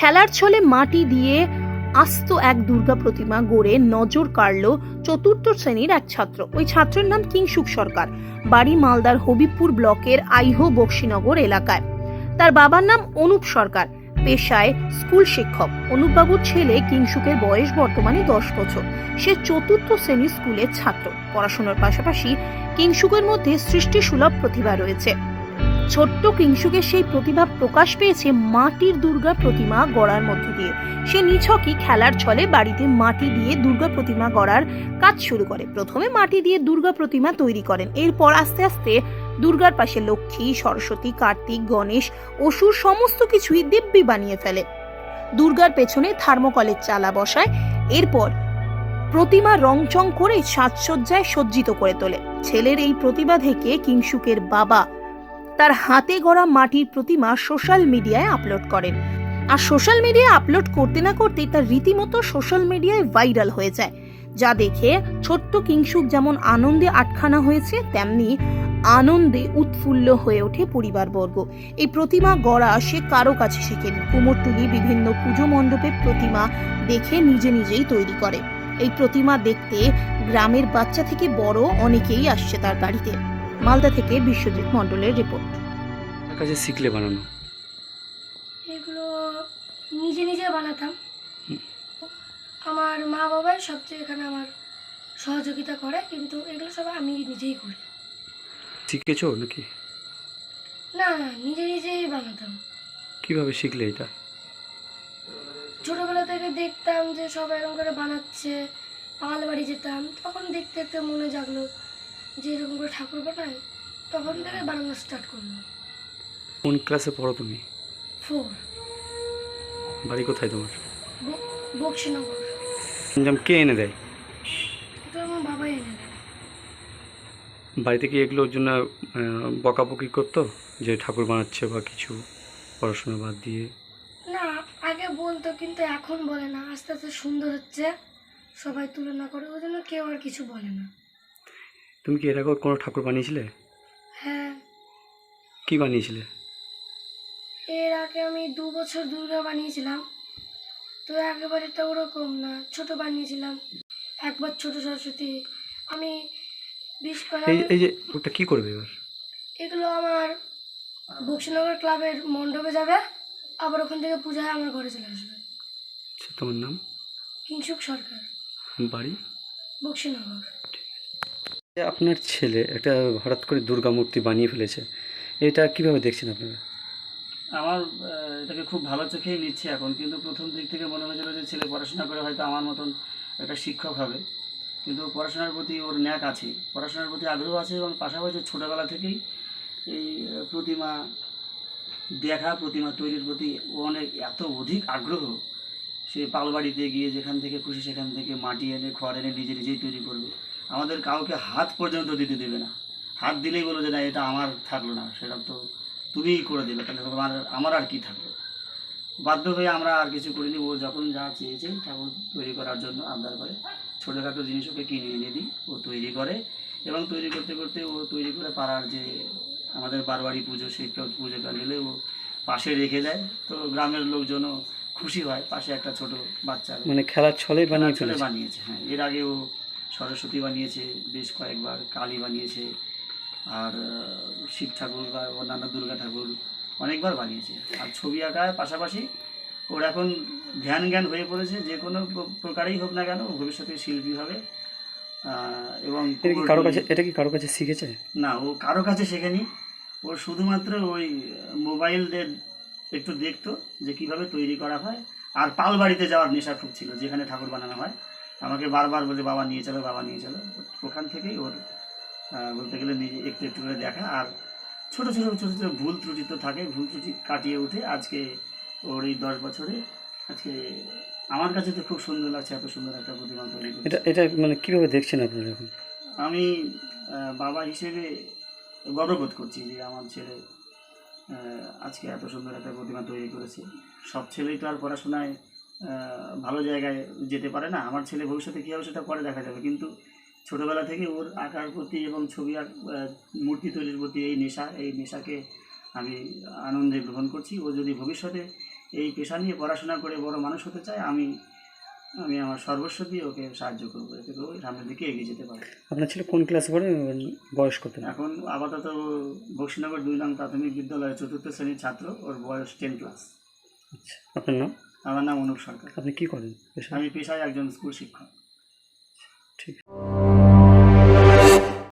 খেলার ছলে মাটি দিয়ে আস্ত এক দুর্গা প্রতিমা গড়ে নজর কাড়ল চতুর্থ শ্রেণির এক ছাত্র। ওই ছাত্রের নাম কিংসুক সরকার। বাড়ি মালদার হবিবপুর ব্লকের আইহো বক্সিনগর এলাকায়। তার বাবার নাম অনুপ সরকার। পেশায় স্কুল শিক্ষক। অনুপবাবুর ছেলে কিংসুকের বয়স বর্তমানে দশ বছর। সে চতুর্থ শ্রেণির স্কুলের ছাত্র। পড়াশোনার পাশাপাশি কিংসুকের মধ্যে সৃষ্টিসুলভ প্রতিভা রয়েছে। ছোট্ট কিংসুকের সেই প্রতিভা প্রকাশ পেয়েছে মাটির দুর্গা প্রতিমা গড়ার মধ্য দিয়ে। সে নিছকই খেলার ছলে বাড়িতে মাটি দিয়ে দুর্গা প্রতিমা গড়ার কাজ শুরু করে। প্রথমে মাটি দিয়ে দুর্গা প্রতিমা তৈরি করেন। এরপর আস্তে আস্তে দুর্গার পাশে লক্ষ্মী, সরস্বতী, কার্তিক, গণেশ, অসুর সমস্ত কিছুই দিব্যি বানিয়ে ফেলে। দুর্গার পেছনে থার্মোকলের চালা বসায়। এরপর প্রতিমা রংচং করে সাজসজ্জায় সজ্জিত করে তোলে। ছেলের এই প্রতিভা থেকে কিংসুকের বাবা তার হাতে গড়া মাটির প্রতিমা সোশ্যাল মিডিয়ায় আপলোড করেন। আর সোশ্যাল মিডিয়ায় আপলোড করতে না করতেই তার রীতিমতো সোশ্যাল মিডিয়ায় ভাইরাল হয়ে যায়। যা দেখে ছোট্ট কিংসুক যেমন আনন্দে আটখানা হয়েছে, তেমনি আনন্দে উৎফুল্ল হয়ে ওঠে পরিবারবর্গ। এই প্রতিমা গড়া সে কারও কাছে শেখেনি। কুমোরটুলি বিভিন্ন পুজো মণ্ডপে প্রতিমা দেখে নিজে নিজেই তৈরি করে। এই প্রতিমা দেখতে গ্রামের বাচ্চা থেকে বড় অনেকেই আসছে তার বাড়িতে। মালদা থেকে বিশ্বজিৎ মণ্ডলের রিপোর্ট। কাছে শিখলে বানানো। এগুলো নিজে নিজে বানাতাম। আমার মা বাবাই সবচেয়ে এখানে আমার সহযোগিতা করে কিন্তু এগুলো সব আমি নিজেই করি। শিখেছো নাকি? না না নিজে নিজেই বানাতাম। কীভাবে শিখলে এটা? ছোটোবেলা থেকে দেখতাম যে সবাই এরকম করে বানাচ্ছে পাল বাড়ি যেতাম তখন দেখতে দেখতে মনে জাগলো যে এরকম করে ঠাকুর বানায় তখন থেকে বানানো স্টার্ট করল। কোন ক্লাসে পড়ো তুমি? ফোর বাড়ি কোথায় তোমার? বক্সিনগর। সরঞ্জাম কে এনে দেয়? এটা আমার বাবাই এনে দেয়। বাড়িতে কি এগুলোর জন্য বকাবকি করতো? যে ঠাকুর বানাচ্ছে বা কিছু পড়াশোনা বাদ দিয়ে? না আগে বলতো কিন্তু এখন বলে না। আস্তে আস্তে সুন্দর হচ্ছে। সবাই তুলনা করে। ওই জন্য কেউ আর কিছু বলে না। তুমি কি এর কোনো ঠাকুর বানিয়েছিলে? হ্যাঁ। কি বানিয়েছিলে? এর আগে আমি দু বছর দুর্গা বানিয়েছিলাম। তো একেবারেটা ওরকম না ছোট বানিয়েছিলাম। একবার ছোট সরস্বতী আমি বিশ এই এই যে ওটা কি করবে এবার? এগুলো আমার বক্সিনগর ক্লাবের মণ্ডপে যাবে আবার ওখান থেকে পূজা হয় আমার ঘরে চলে আসবে। আচ্ছা তোমার নাম? কিংসুক সরকার। বাড়ি? বক্সিনগর। আপনার ছেলে একটা হঠাৎ করে দুর্গা মূর্তি বানিয়ে ফেলেছে, এটা কীভাবে দেখছেন আপনারা? আমার এটাকে খুব ভালো চোখেই নিচ্ছে এখন, কিন্তু প্রথম দিক থেকে মনে হয়েছিল যে ছেলে পড়াশোনা করে হয়তো আমার মতন একটা শিক্ষক হবে, কিন্তু পড়াশোনার প্রতি ওর ন্যাক আছে, পড়াশোনার প্রতি আগ্রহ আছে এবং পাশাপাশি ছোটোবেলা থেকেই এই প্রতিমা, দেখা প্রতিমা তৈরির প্রতি ও অনেক, এত অধিক আগ্রহ, সে পালবাড়িতে গিয়ে যেখান থেকে খুশি সেখান থেকে মাটি এনে, খড় এনে নিজে নিজেই তৈরি করবে। আমাদের কাউকে হাত পর্যন্ত দিতে দেবে না। হাত দিলেই বলো যে না এটা আমার থাকল না সেটা তো তুমিই করে দেবে তাহলে তোমার আমার আর কি থাকল? বাধ্য হয়ে আমরা আর কিছু করিনি ও যখন যা চেয়েছে ঠাকুর তৈরি করার জন্য আবদার করে ছোটোখাটো জিনিস ওকে কিনে এনে দিই ও তৈরি করে এবং তৈরি করতে করতে ও তৈরি করে পাড়ার যে আমাদের বারবাড়ি পুজো সেই পুজোটা নিলে ও পাশে রেখে দেয় তো গ্রামের লোকজনও খুশি হয় পাশে একটা ছোট বাচ্চা মানে খেলার ছলে বানিয়ে ছেলে বানিয়েছে হ্যাঁ এর আগে ও সরস্বতী বানিয়েছে বেশ কয়েকবার কালী বানিয়েছে আর শিব ঠাকুর বা অন্যান্য দুর্গা ঠাকুর অনেকবার বানিয়েছে। আর ছবি আঁকার পাশাপাশি ওর এখন ধ্যান জ্ঞান হয়ে পড়েছে যে কোনো প্রকারেই হোক না কেন ও ভবিষ্যতে শিল্পী হবে। এবং কারও কাছে এটা কি কারও কাছে শিখেছে? না ও কারও কাছে শেখেনি। ও শুধুমাত্র ওই মোবাইল একটু দেখতো যে কীভাবে তৈরি করা হয়। আর পাল বাড়িতে যাওয়ার নেশা খুব ছিল যেখানে ঠাকুর বানানো হয়। আমাকে বারবার বলে বাবা নিয়ে চলো বাবা নিয়ে চলো। ওখান থেকেই ওর বলতে গেলে নিজে একটু একটু করে দেখা। আর ছোট ছোট ছোটো ছোটো ভুল ত্রুটি তো থাকে ভুল ত্রুটি কাটিয়ে উঠে আজকে ওর এই দশ বছরে আজকে আমার কাছে তো খুব সুন্দর লাগছে এত সুন্দর একটা প্রতিমা তৈরি এটা এটা মানে কীভাবে দেখছেন আপনারা এখন? আমি বাবা হিসেবে গর্ববোধ করছি যে আমার ছেলে আজকে এত সুন্দর একটা প্রতিমা তৈরি করেছে। সব ছেলেই তো আর পড়াশোনায় ভালো জায়গায় যেতে পারে না। আমার ছেলে ভবিষ্যতে কী হবে সেটা পরে দেখা যাবে। কিন্তু ছোটোবেলা থেকে ওর আঁকার প্রতি এবং ছবি আঁক মূর্তি তৈরির প্রতি এই নেশা এই নেশাকে আমি আনন্দে গ্রহণ করছি। ও যদি ভবিষ্যতে এই পেশা নিয়ে পড়াশোনা করে বড় মানুষ হতে চায় আমি আমি আমার সর্বস্ব দিয়ে ওকে সাহায্য করব। এতে করে ও সামনের দিকে এগিয়ে যেতে পারে। আপনার ছেলে কোন ক্লাসে পড়ে? বয়স কত? এখন আপাতত বক্সিনগর দুই নং প্রাথমিক বিদ্যালয়ের চতুর্থ শ্রেণির ছাত্র। ওর বয়স টেন ক্লাস আচ্ছা আপনার নাম? আমার নাম অনুপ সরকার। আপনি কি করেন? আমি পেশায় একজন স্কুল শিক্ষক। ঠিক।